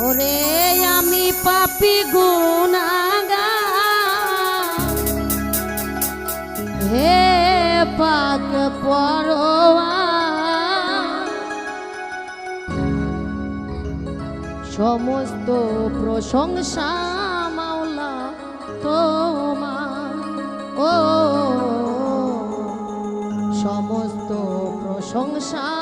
ওরে আমি পাপি গুনাগা হে পাক পরোয়া সমস্ত প্রশংসা মাওলা তোমার। ও সমস্ত প্রশংসা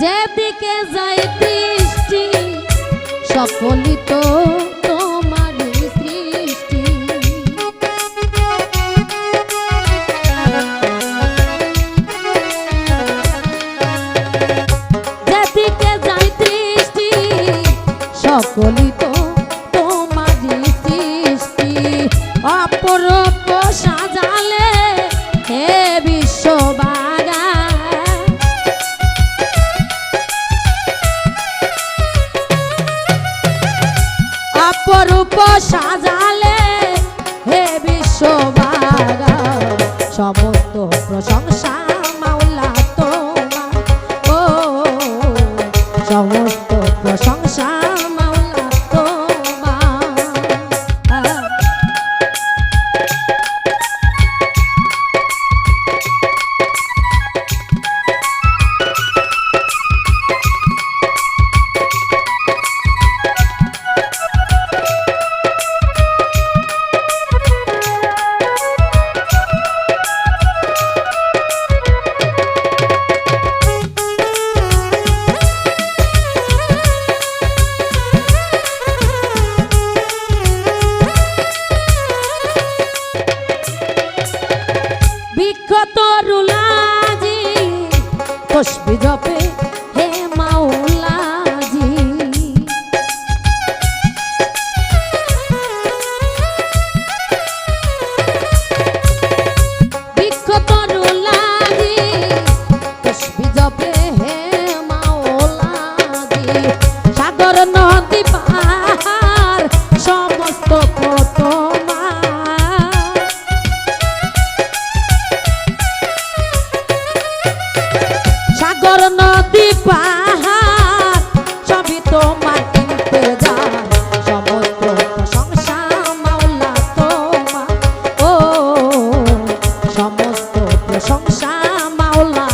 যেদিকে যাই দৃষ্টি সকলই অপরূপ সাজালে তসবি জপে Olá.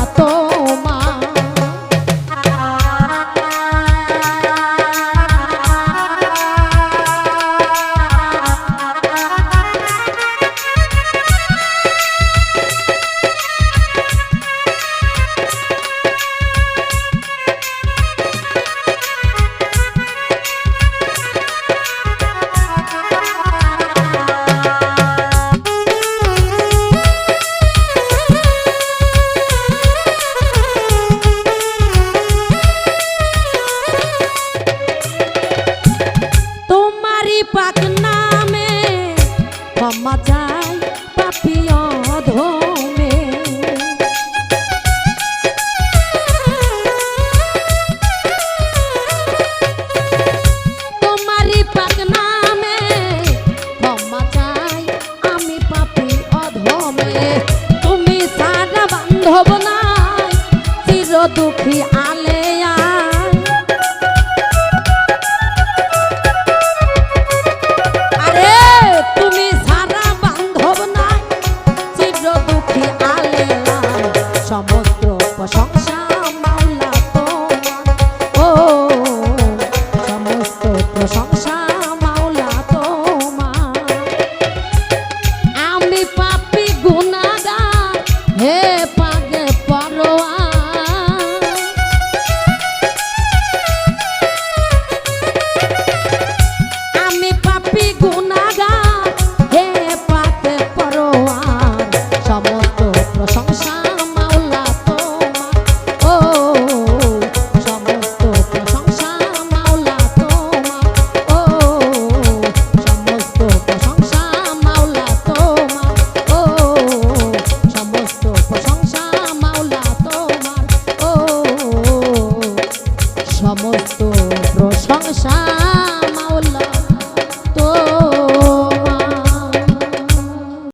哎呀